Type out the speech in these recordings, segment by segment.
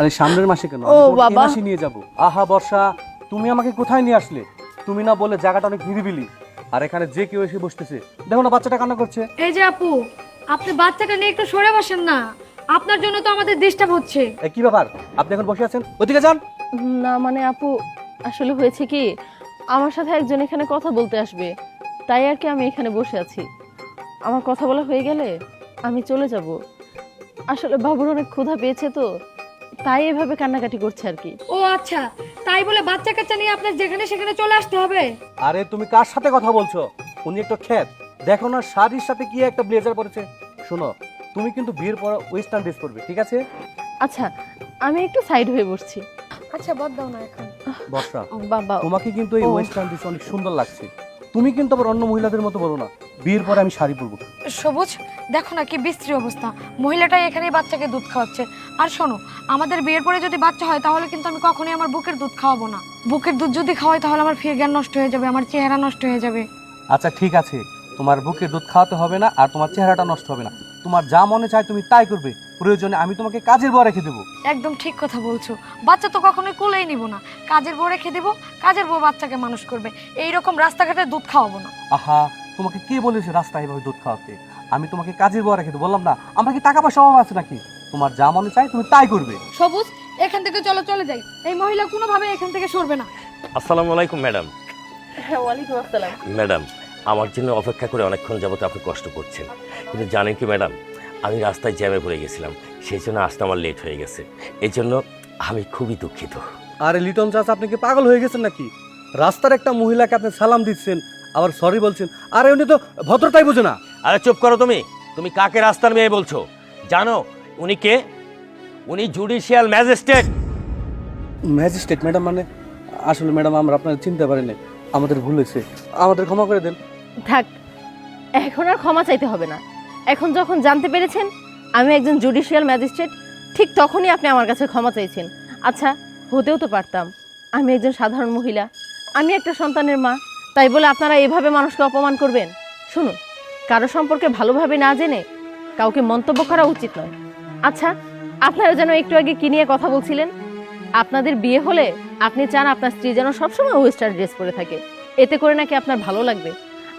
আরে সামনের মাসে কেন? ও বাবা। মাসে নিয়ে যাব। আহা বর্ষা তুমি আমাকে কোথায় নিয়ে আসলে? তুমি না বলে জায়গাটা অনেক নিরিবিলি। আর এখানে যে কেউ এসে বসতেছে। দেখো না বাচ্চাটা কান্না করছে। এই যে আপু আপনি বাচ্চাটা নিয়ে একটু সরে বসেন না। আপনার জন্য তো আমাদের ডিস্টার্ব হচ্ছে। এই কি ব্যাপার? আপনি এখন বসে আছেন? ওদিকে যান। না মানে আপু আসলে হয়েছে কি আমার সাথে একজন এখানে কথা বলতে আসবে। তাই আর কি আমি এখানে বসে আছি। আমার কথা বলা হয়ে গেলে আমি চলে যাব। আসলে বাবুর অনেক ক্ষুধা পেয়েছে তো। তাই এভাবে কান্নাকাটি করছে আর কি। ও আচ্ছা তাই বলে বাচ্চা কাচ্চা নিয়ে আপনার যেখানে সেখানে চলে আসতে হবে? আরে তুমি কার সাথে কথা বলছো? উনি একটা খ্যাত দেখো না শাড়ির সাথে কি একটা ব্লেজার পরেছে শোনো তুমি কিন্তু বিয়ের পর ওয়েস্টার্ন ড্রেস পরবে ঠিক আছে? আচ্ছা আমি একটু সাইড হয়ে বসছি। আচ্ছা বাদ দাও না এখন। বর্ষা বাবা তোমাকে কিন্তু এই ওয়েস্টার্ন ড্রেস অনেক সুন্দর লাগছে। তুমি কিন্তু আবার অন্য মহিলাদের মতো বলো না। বিয়ের পরে আমি শাড়ি পরবো। সবুজ? দেখো না কি বিশ্রী অবস্থা। মহিলাটাই এখানে বাচ্চাকে দুধ খাওয়াচ্ছে। আর শোনো আমাদের বিয়ের পরে যদি বাচ্চা হয় তাহলে কিন্তু আমি কখনোই আমার বুকের দুধ খাওয়াবো না। বুকের দুধ যদি খাওয়াই তাহলে আমার জ্ঞান নষ্ট হয়ে যাবে আমার চেহারা নষ্ট হয়ে যাবে। আচ্ছা ঠিক আছে। তোমার বুকের দুধ খাওয়াতে হবে না আর তোমার চেহারাটা নষ্ট হবে না। তোমার যা মনে চায় তুমি তাই করবে। প্রয়োজনে আমি তোমাকে কাজের বউ রেখে দেবো। একদম ঠিক কথা বলছো। বাচ্চা তো কখনোই কোলেই নিব না। কাজের বউ রেখে দেবো কাজের বউ বাচ্চাকে মানুষ করবে। এই রকম রাস্তাঘাটে দুধ খাওয়াবো না। আহা তোমাকে কে বলেছে রাস্তায় এভাবে দুধ খাওয়াতে? আমি তোমাকে কাজের বউ রেখে বললাম না। আমার কি টাকা পয়সা অভাব আছে নাকি? তোমার যা মনে চায় তুমি তাই করবে। সবুজ এখান থেকে চলো চলে যাই। এই মহিলা কোনোভাবে এখান থেকে সরবে না। আসসালামু আলাইকুম ম্যাডাম। হ্যাঁ ওয়ালাইকুম আসসালাম। ম্যাডাম আমার জন্য অপেক্ষা করে অনেকক্ষণ যাবত আপনি কষ্ট করছেন। কিন্তু জানেন কি ম্যাডাম আমি রাস্তায় জ্যামে পড়ে গেছিলাম। সেই জন্য আসতে আমার লেট হয়ে গেছে। এই জন্য আমি খুবই দুঃখিত। আরে লিটন চাষ আপনি কি পাগল হয়ে গেছেন নাকি? রাস্তার একটা মহিলাকে আপনি সালাম দিচ্ছেন আবার সরি বলছেন। আরে উনি তো ভদ্রতাই বুঝে না। আরে চুপ করো তুমি। তুমি কাকে রাস্তার মেয়ে বলছো? জানো উনি কে? উনি জুডিশিয়াল ম্যাজিস্ট্রেট ম্যাজিস্ট্রেট ম্যাডাম মানে? আসলে ম্যাডাম আমরা আপনার চিনতে পারিনি আমাদের ভুল হয়েছে। আমাদের ক্ষমা করে দেন। থাক এখন আর ক্ষমা চাইতে হবে না। এখন যখন জানতে পেরেছেন আমি একজন জুডিশিয়াল ম্যাজিস্ট্রেট ঠিক তখনই আপনি আমার কাছে ক্ষমা চাইছেন। আচ্ছা হতেও তো পারতাম। আমি একজন সাধারণ মহিলা। আমি একটা সন্তানের মা। তাই বলে আপনারা এভাবে মানুষকে অপমান করবেন? শুনুন, কারও সম্পর্কে ভালোভাবে না জেনে কাউকে মন্তব্য করা উচিত নয়। আচ্ছা আপনারা যেন একটু আগে কি নিয়ে কথা বলছিলেন? আপনাদের বিয়ে হলে আপনি চান আপনার স্ত্রী যেন সবসময় ওয়েস্টার্ন ড্রেস পরে থাকে। এতে করে নাকি আপনার ভালো লাগবে।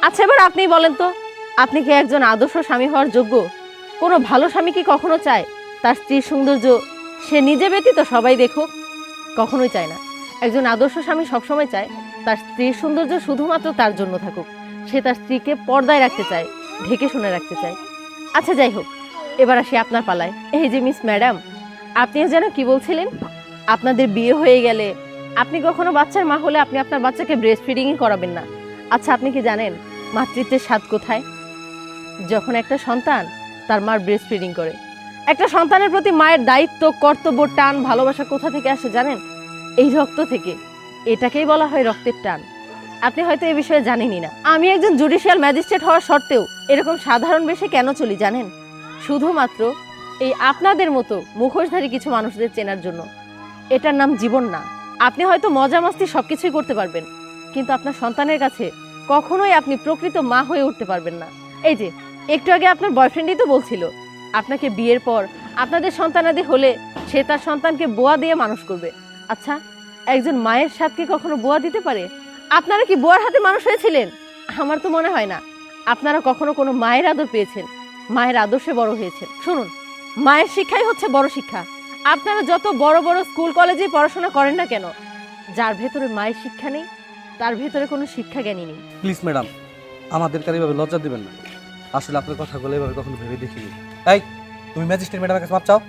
আচ্ছা এবার আপনি বলেন তো, আপনি কি একজন আদর্শ স্বামী হওয়ার যোগ্য? কোনো ভালো স্বামী কি কখনো চায়? তার স্ত্রীর সৌন্দর্য সে নিজে ব্যতীত সবাই দেখুক। কখনোই চায় না। একজন আদর্শ স্বামী সবসময় চায় তার স্ত্রীর সৌন্দর্য শুধুমাত্র তার জন্য থাকুক। সে তার স্ত্রীকে পর্দায় রাখতে চায়, ঢেকে শুনে রাখতে চায়। আচ্ছা যাই হোক, এবার আসি আপনার পালায়। এই যে মিস ম্যাডাম, আপনিও যেন কি বলছিলেন? আপনাদের বিয়ে হয়ে গেলে আপনি কখনো বাচ্চার মা হলে আপনি আপনার বাচ্চাকে ব্রেস্ট ফিডিংই করাবেন না। আচ্ছা আপনি কি জানেন মাতৃত্বের স্বাদ কোথায়? যখন একটা সন্তান তার মার ব্রেস্ট ফিডিং করে। একটা সন্তানের প্রতি মায়ের দায়িত্ব, কর্তব্য, টান, ভালোবাসা কোথা থেকে আসে জানেন? এই রক্ত থেকে। এটাকেই বলা হয় রক্তের টান। আপনি হয়তো এই বিষয়ে জানেনই না। আমি একজন জুডিশিয়াল ম্যাজিস্ট্রেট হওয়া সত্ত্বেও এরকম সাধারণ বেশে কেন চলি জানেন? শুধুমাত্র এই আপনাদের মতো মুখোশধারী কিছু মানুষদের চেনার জন্য। এটার নাম জীবন না। আপনি হয়তো মজা মাস্তি সবকিছুই করতে পারবেন, কিন্তু আপনার সন্তানের কাছে কখনোই আপনি প্রকৃত মা হয়ে উঠতে পারবেন না। এই যে, একটু আগে আপনার বয়ফ্রেন্ডই তো বলছিল, আপনাকে বিয়ের পর আপনাদের সন্তানাদি হলে সে তার সন্তানকে বোয়া দিয়ে মানুষ করবে। আচ্ছা একজন মায়ের সাথে কখনো বোয়া দিতে পারে? আপনারা কি বোয়ার হাতে মানুষ হয়েছিলেন? আমার তো মনে হয় না। আপনারা কখনো কোনো মায়ের আদর পেয়েছেন? মায়ের আদর্শে বড় হয়েছেন। শুনুন মায়ের শিক্ষাই হচ্ছে বড় শিক্ষা। আপনারা যত বড় বড় স্কুল কলেজে পড়াশোনা করেন না কেন? যার ভেতরে মায়ের শিক্ষা নেই তার ভেতরে কোনো শিক্ষা জ্ঞানী নেই। প্লিজ ম্যাডাম আমাদের কাছে এভাবে লজ্জা দিবেন না। আসলে আপনার কথাগুলো এভাবে কখনো ভেবে দেখিনি। এই তুমি ম্যাজিস্ট্রেট ম্যাডামের কাছে মাপ চাও?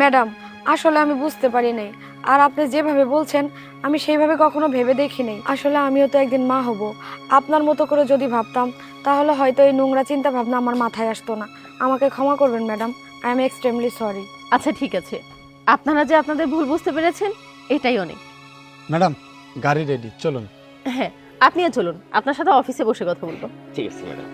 ম্যাডাম আসলে আমি বুঝতে পারি নাই। আর আপনি যেভাবে বলছেন আমি সেইভাবে কখনো ভেবে দেখি নাই আসলে আমিও তো একদিন মা হব। আপনার মতো করে যদি ভাবতাম তাহলে হয়তো এই নোংরা চিন্তা ভাবনা আমার মাথায় আসতো না। আমাকে ক্ষমা করবেন madam. I am extremely sorry. আচ্ছা ঠিক আছে। আপনারা যে আপনাদের ভুল বুঝতে পেরেছেন এটাই অনেক। ম্যাডাম গাড়ি রেডি চলুন। হ্যাঁ আপনিও চলুন। আপনার সাথে অফিসে বসে কথা বলব। ঠিক আছে ম্যাডাম।